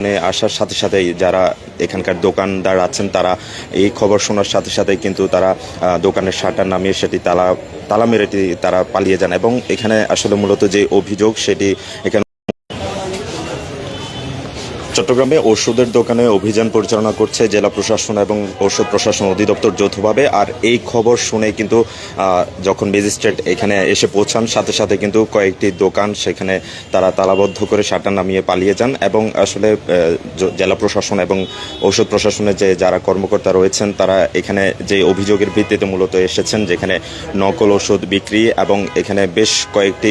মানে আসার সাথে সাথে যারা এখানকার দোকানদার আছেন, তারা এই খবর শোনার সাথে সাথে কিন্তু তারা দোকানের শাটার নামিয়ে সেটি তালা তালা মেরেটি তারা পালিয়ে যান। এবং এখানে আসলে মূলত যে অভিযোগ, সেটি এখানে চট্টগ্রামে ওষুধের দোকানে অভিযান পরিচালনা করছে জেলা প্রশাসন এবং ঔষধ প্রশাসন অধিদপ্তর যৌথভাবে। আর এই খবর শুনে কিন্তু যখন ম্যাজিস্ট্রেট এখানে এসে পৌঁছান, সাথে সাথে কিন্তু কয়েকটি দোকান সেখানে তারা তালাবদ্ধ করে শাটার নামিয়ে পালিয়ে যান এবং আসলে জেলা প্রশাসন এবং ঔষধ প্রশাসনের যে যারা কর্মকর্তা রয়েছেন, তারা এখানে যে অভিযোগের ভিত্তিতে মূলত এসেছেন, যেখানে নকল ওষুধ বিক্রি এবং এখানে বেশ কয়েকটি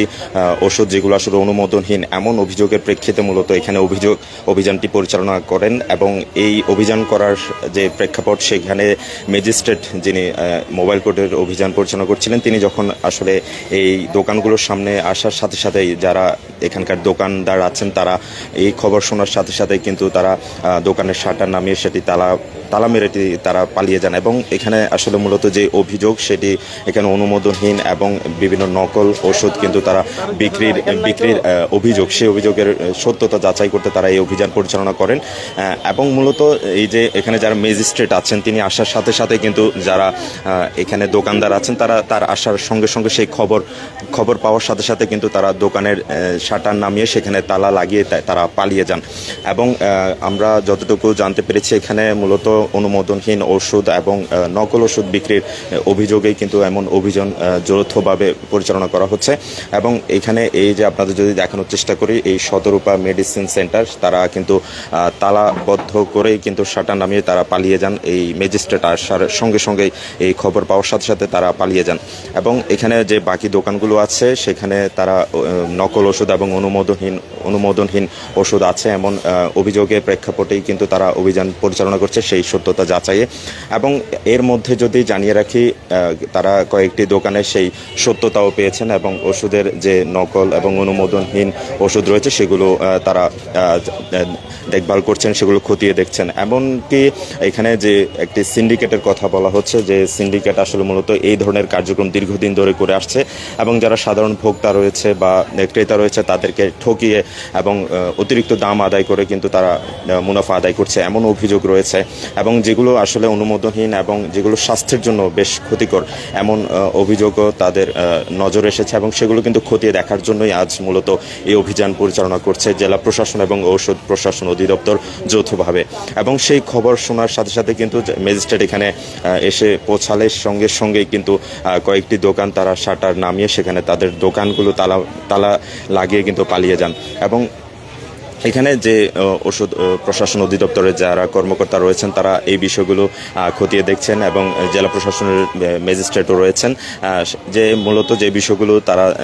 ওষুধ যেগুলো আসলে অনুমোদনহীন, এমন অভিযোগের প্রেক্ষিতে মূলত এখানে অভিযোগ, অভিযানটি পরিচালনা করেন এবং এই অভিযান করার যে প্রেক্ষাপট, সেখানে ম্যাজিস্ট্রেট যিনি মোবাইল কোর্টের অভিযান পরিচালনা করছিলেন, তিনি যখন আসলে এই দোকানগুলোর সামনে আসার সাথে সাথেই যারা এখানকার দোকানদার আছেন, তারা এই খবর শোনার সাথে সাথে কিন্তু তারা দোকানের শাটার নামিয়ে সেটি তালা তালা মেরে তি- তারা পালিয়ে যান এবং এখানে আসলে মূলত যে অভিযোগ সেটি এখানে অনুমোদনহীন এবং বিভিন্ন নকল ওষুধ কিন্তু তারা বিক্রির বিক্রির অভিযোগ। সেই অভিযোগের সত্যতা যাচাই করতে তারা এই অভিযান পরিচালনা করেন। এবং মূলত এই যে এখানে যারা ম্যাজিস্ট্রেট আছেন, তিনি আসার সাথে সাথে কিন্তু যারা এখানে দোকানদার আছেন, তারা তার আসার সঙ্গে সঙ্গে সেই খবর খবর পাওয়ার সাথে সাথে কিন্তু তারা দোকানের শাটার নামিয়ে সেখানে তালা লাগিয়ে তারা পালিয়ে যান। এবং আমরা যতটুকু জানতে পেরেছি এখানে মূলত অনুমোদনহীন ওষুধ এবং নকল ওষুধ বিক্রির অভিযোগেই কিন্তু এমন অভিযান যৌথভাবে পরিচালনা করা হচ্ছে। এবং এখানে এই যে আপনাদের যদি দেখানোর চেষ্টা করি, এই শতরূপা মেডিসিন সেন্টার, তারা কিন্তু তালাবদ্ধ করেই কিন্তু শাটার নামিয়ে তারা পালিয়ে যান। এই ম্যাজিস্ট্রেট আসার সঙ্গে সঙ্গেই এই খবর পাওয়ার সাথে সাথে তারা পালিয়ে যান। এবং এখানে যে বাকি দোকানগুলো আছে, সেখানে তারা নকল ওষুধ এবং অনুমোদনহীন অনুমোদনহীন ওষুধ আছে এমন অভিযোগের প্রেক্ষাপটেই কিন্তু তারা অভিযান পরিচালনা করছে। সেই সত্যতা যাচাইয়ে এবং এর মধ্যে যদি জানিয়ে রাখি তারা কয়েকটি দোকানে সেই সত্যতাও পেয়েছেন এবং ওষুধের যে নকল এবং অনুমোদনহীন ওষুধ রয়েছে সেগুলো তারা দেখভাল করছেন, সেগুলো খতিয়ে দেখছেন। এমনকি এখানে যে একটি সিন্ডিকেটের কথা বলা হচ্ছে, যে সিন্ডিকেট আসলে মূলত এই ধরনের কার্যক্রম দীর্ঘদিন ধরে করে আসছে এবং যারা সাধারণ ভোক্তা রয়েছে বা ক্রেতা রয়েছে, তাদেরকে ঠকিয়ে এবং অতিরিক্ত দাম আদায় করে কিন্তু তারা মুনাফা আদায় করছে। এমন অভিযোগ রয়েছে। এবং যেগুলো আসলে অনুমোদনহীন এবং যেগুলো স্বাস্থ্যের জন্য বেশ ক্ষতিকর, এমন অভিযোগও তাদের নজরে এসেছে এবং সেগুলো কিন্তু খতিয়ে দেখার জন্যই আজ মূলত এই অভিযান পরিচালনা করছে জেলা প্রশাসন এবং ঔষধ প্রশাসন অধিদপ্তর যৌথভাবে। এবং সেই খবর শোনার সাথে সাথে কিন্তু ম্যাজিস্ট্রেট এখানে এসে পৌঁছালে সঙ্গে সঙ্গেই কিন্তু কয়েকটি দোকান তারা শাটার নামিয়ে সেখানে তাদের দোকানগুলো তালা তালা লাগিয়ে কিন্তু পালিয়ে যান। এবং এখানে যে ওষুধ প্রশাসন অধিদপ্তরের যারা কর্মকর্তা রয়েছেন, তারা এই বিষয়গুলো খতিয়ে দেখছেন এবং জেলা প্রশাসনের ম্যাজিস্ট্রেটও রয়েছেন। যে মূলত যে বিষয়গুলো তারা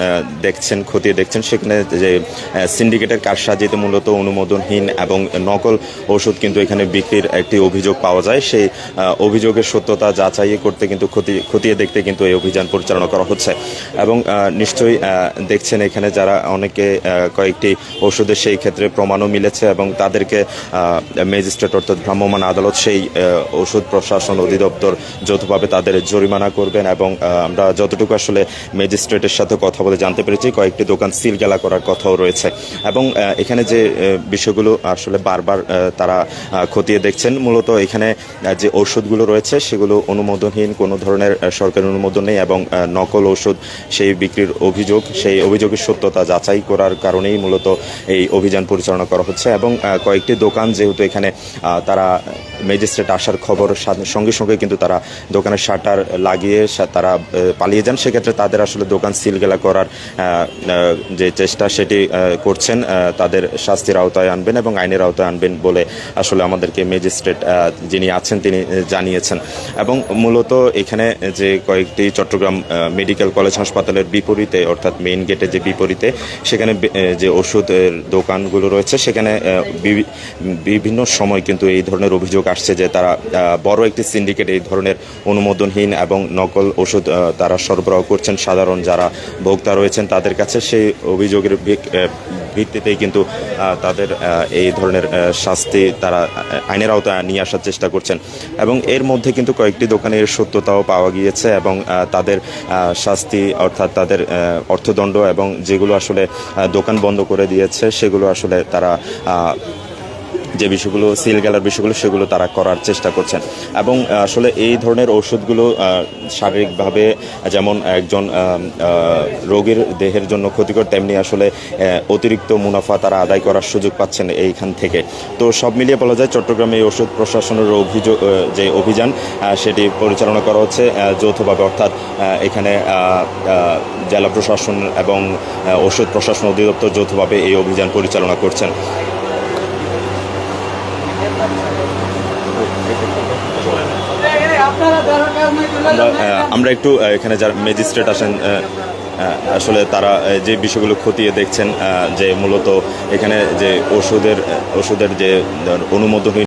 দেখছেন, খতিয়ে দেখছেন, সেখানে যে সিন্ডিকেটের কারসাজিতে মূলত অনুমোদনহীন এবং নকল ওষুধ কিন্তু এখানে বিক্রির একটি অভিযোগ পাওয়া যায়। সেই অভিযোগের সত্যতা যাচাই করতে কিন্তু খতি- খতিয়ে দেখতে কিন্তু এই অভিযান পরিচালনা করা হচ্ছে। এবং নিশ্চয়ই দেখছেন এখানে যারা অনেকে কয়েকটি ওষুধের সেই ক্ষেত্রে প্রমাণও মিলেছে এবং তাদেরকে ম্যাজিস্ট্রেট অর্থাৎ ভ্রাম্যমাণ আদালত সেই ওষুধ প্রশাসন অধিদপ্তর যৌথভাবে তাদের জরিমানা করবেন এবং আমরা যতটুকু আসলে ম্যাজিস্ট্রেটের সাথে কথা বলে জানতে পেরেছি কয়েকটি দোকান সিলগালা করার কথাও রয়েছে। এবং এখানে যে বিষয়গুলো আসলে বারবার তারা খতিয়ে দেখছেন মূলত এখানে যে ওষুধগুলো রয়েছে সেগুলো অনুমোদনহীন কোনো ধরনের আহ, সরকারি অনুমোদন নেই এবং নকল ওষুধ সেই বিক্রির অভিযোগ সেই অভিযোগের সত্যতা যাচাই করার কারণেই মূলত এই অভিযান পরিচালনা করা হচ্ছে এবং কয়েকটি দোকান যেহেতু এখানে তারা ম্যাজিস্ট্রেট আসার খবর সঙ্গে সঙ্গে কিন্তু তারা দোকানের শাটার লাগিয়ে তারা পালিয়ে যান। সেক্ষেত্রে তাদের আসলে দোকান সিলগেলা করার যে চেষ্টা সেটি করছেন তাদের শাস্তির আওতায় আনবেন এবং আইনের আওতায় আনবেন বলে আসলে আমাদেরকে ম্যাজিস্ট্রেট যিনি আছেন তিনি জানিয়েছেন। এবং মূলত এখানে যে কয়েকটি চট্টগ্রাম মেডিকেল কলেজ হাসপাতালের বিপরীতে, অর্থাৎ মেইন গেটের যে বিপরীতে, সেখানে যে ওষুধের দোকানগুলো রয়েছে সেখানে বি- বিভিন্ন সময় কিন্তু এই ধরনের অভিযোগ আসছে যে তারা বড় একটি সিন্ডিকেট এই ধরনের অনুমোদনহীন এবং নকল ওষুধ তারা সরবরাহ করছেন। সাধারণ যারা ভোক্তা রয়েছেন তাদের কাছে সেই অভিযোগের ভিত্তিতেই কিন্তু তাদের এই ধরনের শাস্তি তারা আইনের আওতায় নিয়ে আসার চেষ্টা করছেন। এবং এর মধ্যে কিন্তু কয়েকটি দোকানের সত্যতাও পাওয়া গিয়েছে এবং তাদের শাস্তি অর্থাৎ তাদের অর্থদণ্ড এবং যেগুলো আসলে দোকান বন্ধ করে দিয়েছে সেগুলো আসলে তারা আহ, যে বিষয়গুলো, সিল গেলার বিষয়গুলো, সেগুলো তারা করার চেষ্টা করছেন। এবং আসলে এই ধরনের ওষুধগুলো শারীরিকভাবে যেমন একজন রোগীর দেহের জন্য ক্ষতিকর, তেমনি আসলে অতিরিক্ত মুনাফা তারা আদায় করার সুযোগ পাচ্ছেন এইখান থেকে। তো সব মিলিয়ে বলা যায়, চট্টগ্রামে এই ওষুধ প্রশাসনের অভিযোগ যে অভিযান সেটি পরিচালনা করা হচ্ছে যৌথভাবে। অর্থাৎ এখানে জেলা প্রশাসন এবং ওষুধ প্রশাসন অধিদপ্তর যৌথভাবে এই অভিযান পরিচালনা করছেন। আমরা একটু এখানে যারা ম্যাজিস্ট্রেট আসেন আসলে তারা যে বিষয়গুলো খতিয়ে দেখছেন যে মূলত এখানে যে ওষুধের ওষুধের যে অনুমোদন